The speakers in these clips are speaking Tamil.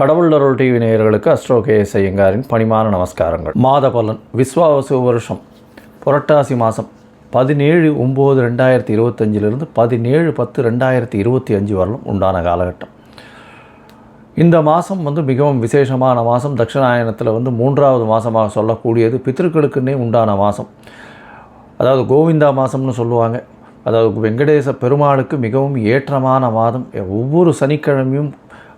கடவுள் அருள் டிவி நேயர்களுக்கு அஸ்ட்ரோ கேஎஸ் ஐயங்காரின் பணிமான நமஸ்காரங்கள். மாத பலன் விஸ்வாவசு வருஷம் புரட்டாசி மாதம் பதினேழு ஒம்பது ரெண்டாயிரத்தி இருபத்தஞ்சிலிருந்து பதினேழு பத்து ரெண்டாயிரத்தி இருபத்தி அஞ்சு வரலும் உண்டான காலகட்டம். இந்த மாதம் வந்து மிகவும் விசேஷமான மாதம் தட்சிணாயனத்தில் வந்து மூன்றாவது மாதமாக சொல்லக்கூடியது பித்திருக்களுக்குன்னே உண்டான மாதம் அதாவது கோவிந்தா மாதம்னு சொல்லுவாங்க. அதாவது வெங்கடேச பெருமாளுக்கு மிகவும் ஏற்றமான மாதம். ஒவ்வொரு சனிக்கிழமையும்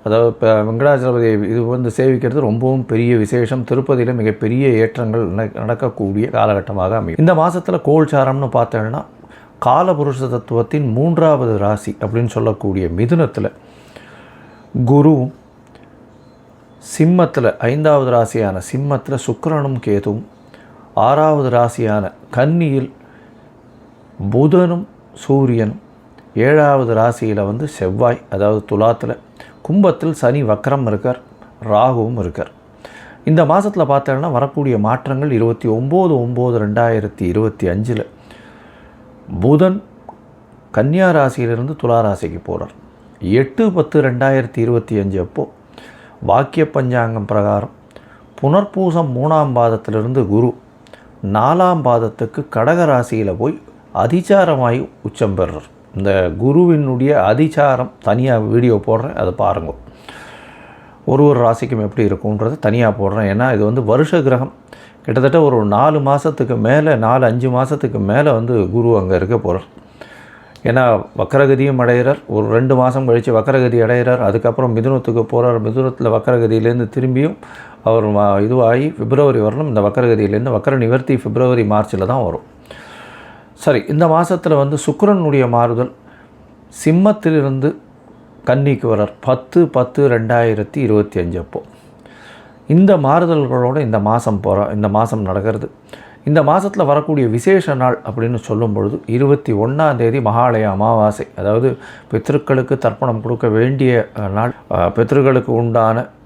அதாவது இப்போ வெங்கடாச்சலபதி இது வந்து சேவிக்கிறது ரொம்பவும் பெரிய விசேஷம். திருப்பதியில் மிகப்பெரிய ஏற்றங்கள் நடக்கக்கூடிய காலகட்டமாக அமையும். இந்த மாதத்தில் கோல்சாரம்னு பார்த்தோம்னா காலபுருஷ தத்துவத்தின் மூன்றாவது ராசி அப்படின்னு சொல்லக்கூடிய மிதுனத்தில் குருவும் சிம்மத்தில் ஐந்தாவது ராசியான சிம்மத்தில் சுக்கரனும் கேதுவும் ஆறாவது ராசியான கன்னியில் புதனும் சூரியனும் ஏழாவது ராசியில் வந்து செவ்வாய் அதாவது துலாத்தில் கும்பத்தில் சனி வக்கரம் இருக்கார் ராகுவும் இருக்கார். இந்த மாதத்தில் பார்த்தோன்னா வரக்கூடிய மாற்றங்கள் இருபத்தி ஒம்பது ஒம்பது ரெண்டாயிரத்தி இருபத்தி அஞ்சில். புதன் கன்னியா ராசியிலிருந்து துலா ராசிக்கு போகிறார் எட்டு பத்து ரெண்டாயிரத்தி இருபத்தி அஞ்சு அப்போது வாக்கிய பஞ்சாங்கம் பிரகாரம் புனர்பூசம் மூணாம் பாதத்திலிருந்து குரு நாலாம் பாதத்துக்கு கடக ராசியில் போய் அதிச்சாரமாய் உச்சம் பெறுறார். இந்த குருவினுடைய அதிச்சாரம் தனியாக வீடியோ போடுறேன் அதை பாருங்க. ஒரு ஒரு ராசிக்கும் எப்படி இருக்கும்ன்றது தனியாக போடுறேன். ஏன்னா இது வந்து வருஷ கிரகம். கிட்டத்தட்ட ஒரு நாலு மாதத்துக்கு மேலே நாலு அஞ்சு மாதத்துக்கு மேலே வந்து குரு அங்கே இருக்க போகிறார் ஏன்னா வக்கரகதியும் அடைகிறார் ஒரு ரெண்டு மாதம் கழித்து வக்கரகதி அடைகிறார் அதுக்கப்புறம் மிதுனத்துக்கு போகிறார் மிதுனத்தில் வக்கரகதியிலேருந்து திரும்பியும் அவர் இதுவாகி பிப்ரவரி வரணும். இந்த வக்கரகதியிலேருந்து வக்கர நிவர்த்தி பிப்ரவரி மார்ச்சில் தான் வரும். சரி இந்த மாதத்தில் வந்து சுக்கரனுடைய மாறுதல் சிம்மத்திலிருந்து கன்னிக்கு வரார். பத்து பத்து ரெண்டாயிரத்தி இருபத்தி அஞ்சு அப்போ. இந்த மாறுதல்களோடு இந்த மாதம் போகிறோம் இந்த மாதம் நடக்கிறது. இந்த மாதத்தில் வரக்கூடிய விசேஷ நாள் அப்படின்னு சொல்லும் பொழுது இருபத்தி ஒன்றாம் தேதி மகாலய அமாவாசை. அதாவது பித்திருக்களுக்கு தர்ப்பணம் கொடுக்க வேண்டிய நாள் பித்திருக்களுக்கு உண்டான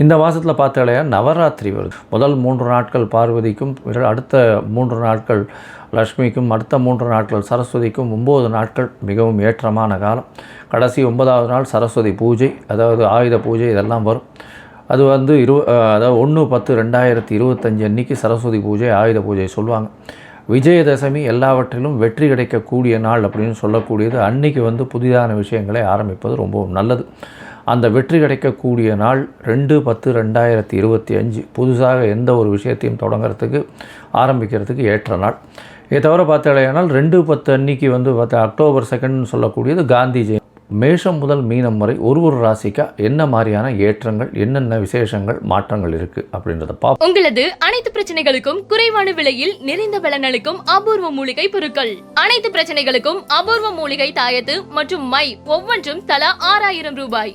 இந்த மாதத்தில் பார்த்தாலே நவராத்திரி வருது. முதல் மூன்று நாட்கள் பார்வதிக்கும் அடுத்த மூன்று நாட்கள் லக்ஷ்மிக்கும் அடுத்த மூன்று நாட்கள் சரஸ்வதிக்கும் ஒம்பது நாட்கள் மிகவும் ஏற்றமான காலம். கடைசி ஒன்பதாவது நாள் சரஸ்வதி பூஜை அதாவது ஆயுத பூஜை இதெல்லாம் வரும். அது வந்து இரு அதாவது ஒன்று பத்து ரெண்டாயிரத்தி இருபத்தஞ்சு அன்னைக்கு சரஸ்வதி பூஜை ஆயுத பூஜை சொல்லுவாங்க. விஜயதசமி எல்லாவற்றிலும் வெற்றி கிடைக்கக்கூடிய நாள் அப்படின்னு சொல்லக்கூடியது. அன்னைக்கு வந்து புதிதான விஷயங்களை ஆரம்பிப்பது ரொம்பவும் நல்லது. அந்த வெற்றி கிடைக்கக்கூடிய நாள் ரெண்டு பத்து ரெண்டாயிரத்தி இருபத்தி அஞ்சு. புதுசாக எந்த ஒரு விஷயத்தையும் தொடங்குறதுக்கு ஆரம்பிக்கிறதுக்கு ஏற்ற நாள். இதை தவிர பார்த்தாலேயானால் ரெண்டு பத்து அன்னைக்கு வந்து பார்த்தா அக்டோபர் செகண்ட்னு சொல்லக்கூடியது காந்தி ஜெயந்தி. மேஷம் முதல் மீனம் வரை ஒரு ஒரு ராசிக்கா என்ன மாதிரியான ஏற்றங்கள் என்னென்ன விசேஷங்கள் மாற்றங்கள் இருக்குது அப்படின்றத பார்ப்போம் உங்களது அனைத்து பிரச்சனைகளுக்கும் குறைவான விலையில் நிறைந்த பலனளிக்கும் அபூர்வ மூலிகை பொருட்கள். அனைத்து பிரச்சனைகளுக்கும் அபூர்வ மூலிகை தாயத்து மற்றும் மை ஒவ்வொன்றும் தலா ஆறாயிரம் ரூபாய்.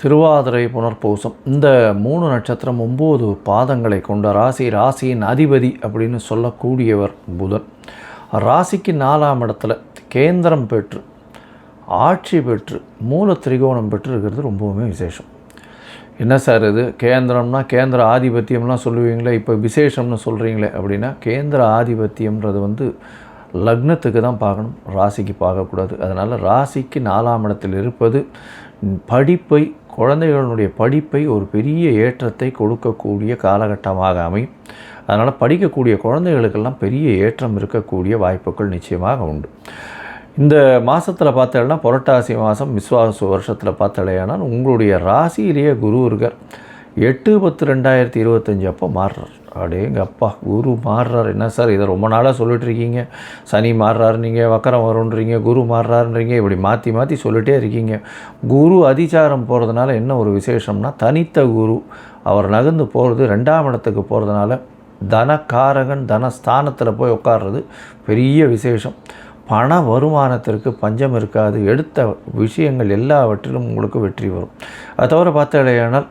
திருவாதிரை புனர்பூசம். இந்த மூணு நட்சத்திரம் ஒம்பது பாதங்களை கொண்ட ராசி ராசியின் அதிபதி அப்படின்னு சொல்லக்கூடியவர் புதன். ராசிக்கு நாலாம் இடத்துல கேந்திரம் பெற்று ஆட்சி பெற்று மூல திரிகோணம் பெற்று இருக்கிறது ரொம்பவுமே விசேஷம். என்ன சார் இது? கேந்திரம்னா கேந்திர ஆதிபத்தியம்லாம் சொல்லுவீங்களே இப்போ விசேஷம்னு சொல்கிறீங்களே அப்படின்னா கேந்திர ஆதிபத்தியம்ன்றது வந்து லக்னத்துக்கு தான் பார்க்கணும். ராசிக்கு பார்க்கக்கூடாது. அதனால் ராசிக்கு நாலாம் இடத்தில் இருப்பது படிப்பை குழந்தைகளுடைய படிப்பை ஒரு பெரிய ஏற்றத்தை கொடுக்கக்கூடிய காலகட்டமாக அமையும். அதனால் படிக்கக்கூடிய குழந்தைகளுக்கெல்லாம் பெரிய ஏற்றம் இருக்கக்கூடிய வாய்ப்புகள் நிச்சயமாக உண்டு. இந்த மாதத்தில் பார்த்தேன்னா புரட்டாசி மாதம் விஸ்வாச வருஷத்தில் பார்த்தலையானால் உங்களுடைய ராசியிலேயே குரு இருக்கார். எட்டு பத்து ரெண்டாயிரத்தி இருபத்தஞ்சி அப்போ மாறுறார். அப்படியே அப்பா குரு மாறுறார். என்ன சார் இதை ரொம்ப நாளாக சொல்லிட்டுருக்கீங்க. சனி மாறுறாருன்றீங்க வக்கரம் வரும்ன்றீங்க குரு மாறுறாருன்றீங்க இப்படி மாற்றி மாற்றி சொல்லிட்டே இருக்கீங்க. குரு அதிச்சாரம் போகிறதுனால என்ன ஒரு விசேஷம்னா தனித்த குரு அவர் நகர்ந்து போகிறது ரெண்டாம் இடத்துக்கு போகிறதுனால தனக்காரகன் தனஸ்தானத்தில் போய் உட்கார்றது பெரிய விசேஷம். பண வருமானத்திற்கு பஞ்சம் இருக்காது. எடுத்த விஷயங்கள் எல்லாவற்றிலும் உங்களுக்கு வெற்றி வரும். அதை தவிர பார்த்தாலேயானால்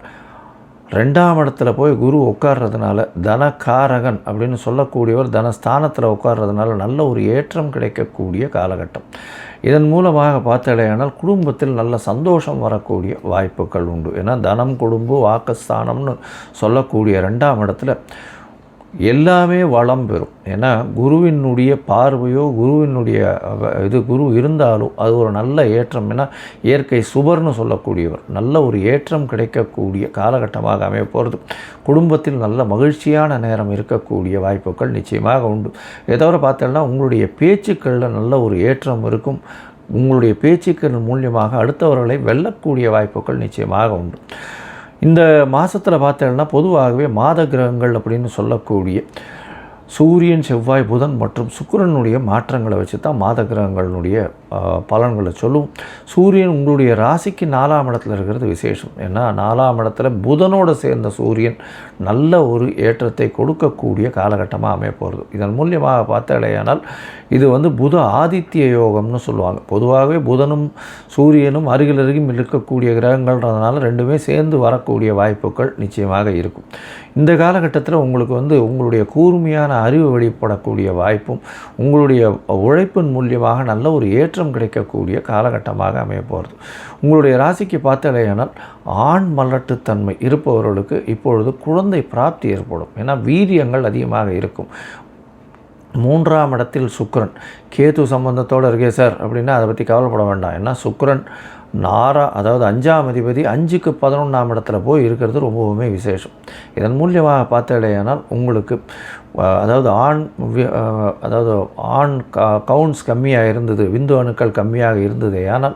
ரெண்டாம் இடத்துல போய் குரு உட்கார்றதுனால தனக்காரகன் அப்படின்னு சொல்லக்கூடியவர் தனஸ்தானத்தில் உட்கார்றதுனால நல்ல ஒரு ஏற்றம் கிடைக்கக்கூடிய காலகட்டம். இதன் மூலமாக பார்த்தடையானால் குடும்பத்தில் நல்ல சந்தோஷம் வரக்கூடிய வாய்ப்புகள் உண்டு. ஏன்னா தனம் குடும்பம் வாக்குஸ்தானம்னு சொல்லக்கூடிய ரெண்டாம் இடத்துல எல்லாமே வளம் பெறும். ஏன்னா குருவினுடைய பார்வையோ குருவினுடைய இது குரு இருந்தாலும் அது ஒரு நல்ல ஏற்றம். ஏன்னா இயற்கை சுபர்னு சொல்லக்கூடியவர். நல்ல ஒரு ஏற்றம் கிடைக்கக்கூடிய காலகட்டமாக அமைய போகிறது குடும்பத்தில் நல்ல மகிழ்ச்சியான நேரம் இருக்கக்கூடிய வாய்ப்புகள் நிச்சயமாக உண்டு. இதை பார்த்தோன்னா பார்த்தோம்னா உங்களுடைய பேச்சுக்களில் நல்ல ஒரு ஏற்றம் இருக்கும். உங்களுடைய பேச்சுக்கள் மூலியமாக அடுத்தவர்களை வெல்லக்கூடிய வாய்ப்புகள் நிச்சயமாக உண்டு. இந்த மாதத்தில் பார்த்தேன்னா பொதுவாகவே மாத கிரகங்கள் அப்படின்னு சொல்லக்கூடிய சூரியன் செவ்வாய் புதன் மற்றும் சுக்கிரனுடைய மாற்றங்களை வச்சு தான் மாத கிரகங்களுடைய பலன்களை சொல்லுவோம் சூரியன் உங்களுடைய ராசிக்கு நாலாம் இடத்துல இருக்கிறது விசேஷம். ஏன்னா நாலாம் இடத்துல புதனோடு சேர்ந்த சூரியன் நல்ல ஒரு ஏற்றத்தை கொடுக்கக்கூடிய காலகட்டமாக அமைய போகிறது இதன் மூலியமாக பார்த்தாலேயானால் இது வந்து புத ஆதித்ய யோகம்னு சொல்லுவாங்க. பொதுவாகவே புதனும் சூரியனும் அருகில் அருகில் இருக்கக்கூடிய கிரகங்கள்ன்றதுனால ரெண்டுமே சேர்ந்து வரக்கூடிய வாய்ப்புகள் நிச்சயமாக இருக்கும். இந்த காலகட்டத்தில் உங்களுக்கு வந்து உங்களுடைய கூர்மையான அறிவு வெளிப்படக்கூடிய வாய்ப்பும் உங்களுடைய உழைப்பின் மூலியமாக நல்ல ஒரு ஏற்றம் கிடைக்கக்கூடிய காலகட்டமாக அமைய போகிறது. உங்களுடைய ராசிக்கு பார்த்தாலேயானால் ஆண் மலட்டுத்தன்மை இருப்பவர்களுக்கு இப்பொழுது குழந்தை பிராப்தி ஏற்படும். ஏன்னா வீரியங்கள் அதிகமாக இருக்கும். மூன்றாம் இடத்தில் சுக்கரன். கேது சம்பந்தத்தோடு இருக்கே சார் அப்படின்னா அதை பற்றி கவலைப்பட வேண்டாம். ஏன்னா சுக்கரன் நாரா அதாவது அஞ்சாம் அதிபதி அஞ்சுக்கு பதினொன்றாம் இடத்துல போய் இருக்கிறது ரொம்பவுமே விசேஷம். இதன் மூலியமாக பார்த்தாலேயானால் உங்களுக்கு அதாவது ஆண் அதாவது ஆண் க கவுண்ட்ஸ் கம்மியாக இருந்தது விந்து அணுக்கள் கம்மியாக இருந்தது ஆனால்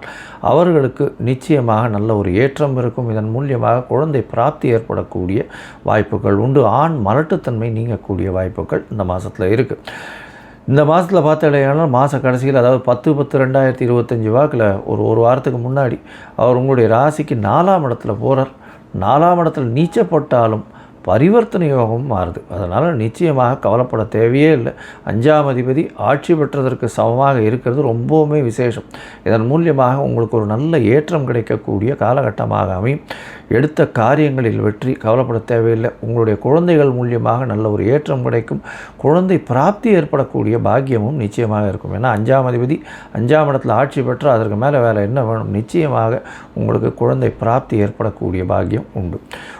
அவர்களுக்கு நிச்சயமாக நல்ல ஒரு ஏற்றம் இருக்கும். இதன் மூலியமாக குழந்தை பிராப்தி ஏற்படக்கூடிய வாய்ப்புகள் உண்டு. ஆண் மலட்டுத்தன்மை நீங்கக்கூடிய வாய்ப்புகள் இந்த மாதத்தில் இருக்குது இந்த மாதத்தில் பார்த்தாலும் மாத கடைசியில் அதாவது பத்து பத்து ரெண்டாயிரத்தி இருபத்தஞ்சி வாக்கில் ஒரு ஒரு வாரத்துக்கு முன்னாடி அவர் உங்களுடைய ராசிக்கு நாலாம் இடத்துல போகிறார் நாலாம் இடத்துல நீச்சப்பட்டாலும் பரிவர்த்தனை யோகம் மாறுது. அதனால் நிச்சயமாக கவலைப்பட தேவையே இல்லை. அஞ்சாம் அதிபதி ஆட்சி பெற்றதற்கு சமமாக இருக்கிறது ரொம்பவுமே விசேஷம். இதன் மூலியமாக உங்களுக்கு ஒரு நல்ல ஏற்றம் கிடைக்கக்கூடிய காலகட்டமாக அமையும். எடுத்த காரியங்களில் வெற்றி கவலைப்பட தேவையில்லை. உங்களுடைய குழந்தைகள் மூலியமாக நல்ல ஒரு ஏற்றம் கிடைக்கும். குழந்தை பிராப்தி ஏற்படக்கூடிய பாக்கியமும் நிச்சயமாக இருக்கும். ஏன்னா அஞ்சாம் அதிபதி அஞ்சாம் இடத்துல ஆட்சி பெற்று அதற்கு மேலே வேலை என்ன வேணும்? நிச்சயமாக உங்களுக்கு குழந்தை பிராப்தி ஏற்படக்கூடிய பாக்கியம் உண்டு.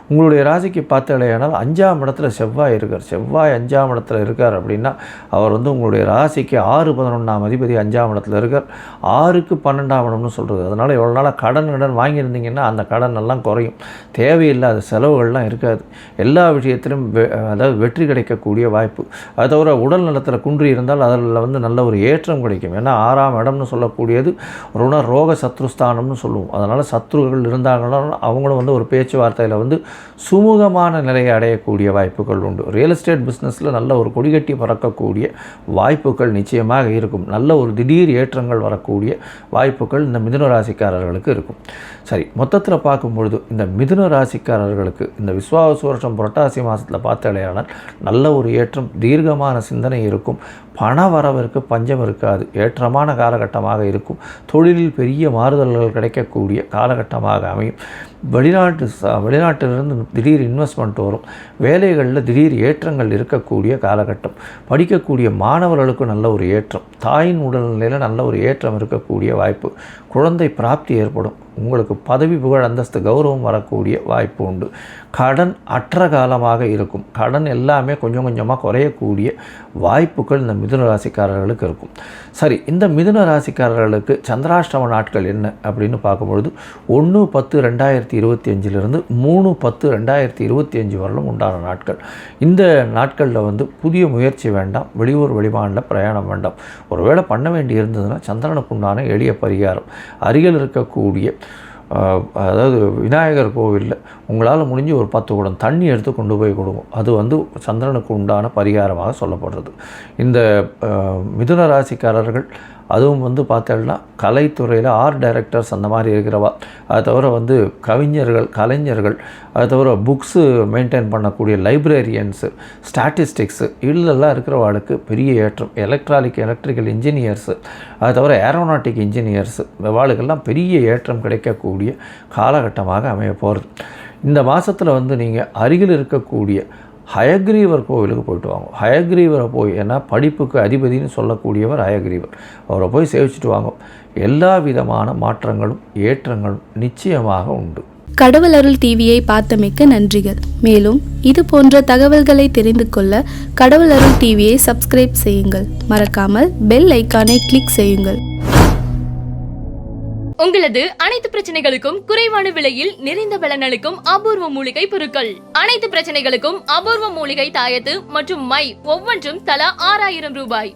உங்களுடைய ராசிக்கு பார்த்தாலேயானால் அஞ்சாம் இடத்துல செவ்வாய் இருக்கார். செவ்வாய் அஞ்சாம் இடத்துல இருக்கார் அப்படின்னா அவர் வந்து உங்களுடைய ராசிக்கு ஆறு பதினொன்றாம் அதிபதி அஞ்சாம் இடத்துல இருக்கார். ஆறுக்கு பன்னெண்டாம் இடம்னு சொல்கிறது அதனால் எவ்வளோ நாளாக கடன் கடன் வாங்கியிருந்தீங்கன்னா அந்த கடன் எல்லாம் குறையும். தேவையில்லாத செலவுகள்லாம் இருக்காது. எல்லா விஷயத்திலும் வெ- அதாவது வெற்றி கிடைக்கக்கூடிய வாய்ப்பு. அது தவிர உடல் நலத்தில் குன்றி இருந்தால் அதில் வந்து நல்ல ஒரு ஏற்றம் கிடைக்கும். ஏன்னா ஆறாம் இடம்னு சொல்லக்கூடியது ருண ரோக சத்ருஸ்தானம்னு சொல்லுவோம். அதனால் சத்ருகள் இருந்தாங்கன்னா அவங்களும் வந்து ஒரு பேச்சுவார்த்தையில் வந்து சுமூகமான நிலையை அடையக்கூடிய வாய்ப்புகள் உண்டு. ரியல் எஸ்டேட் பிஸ்னஸில் நல்ல ஒரு கொடிகட்டி பறக்கக்கூடிய வாய்ப்புகள் நிச்சயமாக இருக்கும். நல்ல ஒரு திடீர் ஏற்றங்கள் வரக்கூடிய வாய்ப்புகள் இந்த மிதுன ராசிக்காரர்களுக்கு இருக்கும். சரி மொத்தத்தில் பார்க்கும்பொழுது இந்த மிதுன ராசிக்காரர்களுக்கு இந்த விஸ்வாவசு வருஷம் புரட்டாசி மாதத்தில் பார்த்தாலேயானால் நல்ல ஒரு ஏற்றம் தீர்க்கமான சிந்தனை இருக்கும் பண வரவிற்கு பஞ்சம் இருக்காது ஏற்றமான காலகட்டமாக இருக்கும் தொழிலில் பெரிய மாறுதல்கள் கிடைக்கக்கூடிய காலகட்டமாக அமையும். வெளிநாட்டு வெளிநாட்டிலிருந்து திடீர் இன்வெஸ்ட்மெண்ட் வரும் வேலைகளில் திடீர் ஏற்றங்கள் இருக்கக்கூடிய காலகட்டம் படிக்கக்கூடிய மாணவர்களுக்கு நல்ல ஒரு ஏற்றம் தாயின் உடல்நிலையில் நல்ல ஒரு ஏற்றம் இருக்கக்கூடிய வாய்ப்பு குழந்தை பிராப்தி ஏற்படும் உங்களுக்கு பதவி புகழ் அந்தஸ்து கௌரவம் வரக்கூடிய வாய்ப்பு உண்டு. கடன் அற்ற காலமாக இருக்கும். கடன் எல்லாமே கொஞ்சம் கொஞ்சமாக குறையக்கூடிய வாய்ப்புகள் இந்த மிதுன ராசிக்காரர்களுக்கு இருக்கும். சரி இந்த மிதுன ராசிக்காரர்களுக்கு சந்திராஷ்டம நாட்கள் என்ன அப்படின்னு பார்க்கும்பொழுது ஒன்று பத்து ரெண்டாயிரத்தி இருபத்தி அஞ்சிலிருந்து மூணு பத்து ரெண்டாயிரத்தி இருபத்தி அஞ்சு வரலும் உண்டான நாட்கள். இந்த நாட்களில் வந்து புதிய முயற்சி வேண்டாம் வெளியூர் வெளிமாநில பிரயாணம் வேண்டாம். ஒருவேளை பண்ண வேண்டி இருந்ததுன்னா சந்திரனுக்கு உண்டான எளிய பரிகாரம். அருகில் இருக்கக்கூடிய அதாவது விநாயகர் கோவிலில் உங்களால் முடிஞ்சு ஒரு பத்து குடம் தண்ணி எடுத்து கொண்டு போய் கொடுக்கும் அது வந்து சந்திரனுக்கு உண்டான பரிகாரமாக சொல்லப்படுறது. இந்த மிதுன ராசிக்காரர்கள் அதுவும் வந்து பார்த்தோம்னா கலைத்துறையில் ஆர்ட் டைரக்டர்ஸ் அந்த மாதிரி இருக்கிறவா. அது தவிர வந்து கவிஞர்கள் கலைஞர்கள் அது தவிர புக்ஸு மெயின்டைன் பண்ணக்கூடிய லைப்ரரியன்ஸு ஸ்டாட்டிஸ்டிக்ஸு இதெல்லாம் இருக்கிறவாளுக்கு பெரிய ஏற்றம். எலக்ட்ரானிக் எலக்ட்ரிக்கல் இன்ஜினியர்ஸு அது தவிர ஏரோனாட்டிக் இன்ஜினியர்ஸு வாளுக்கெல்லாம் பெரிய ஏற்றம் கிடைக்கக்கூடிய காலகட்டமாக அமைய போகிறது இந்த மாதத்தில் வந்து நீங்கள் அருகில் இருக்கக்கூடிய ஹயக்ரீவர் கோவிலுக்கு போயிட்டு வாங்க. ஹயக்ரீவரை போய் ஏன்னா படிப்புக்கு அதிபதினு சொல்லக்கூடியவர் ஹயக்ரீவர். அவரை போய் சேவிச்சுட்டு வாங்க. எல்லா விதமான மாற்றங்களும் ஏற்றங்களும் நிச்சயமாக உண்டு. கடவுள் அருள் டிவியை பார்த்தமைக்க நன்றிகள். மேலும் இது போன்ற தகவல்களை தெரிந்து கொள்ள கடவுள் அருள் டிவியை சப்ஸ்கிரைப் செய்யுங்கள். மறக்காமல் பெல் ஐக்கானை கிளிக் செய்யுங்கள். உங்களது அனைத்து பிரச்சனைகளுக்கும் குறைவான விலையில் நிறைந்த பலனளிக்கும் அபூர்வ மூலிகை பொருட்கள். அனைத்து பிரச்சனைகளுக்கும் அபூர்வ மூலிகை தாயத்து மற்றும் மை ஒவ்வொன்றும் தலா ஆறாயிரம் ரூபாய்.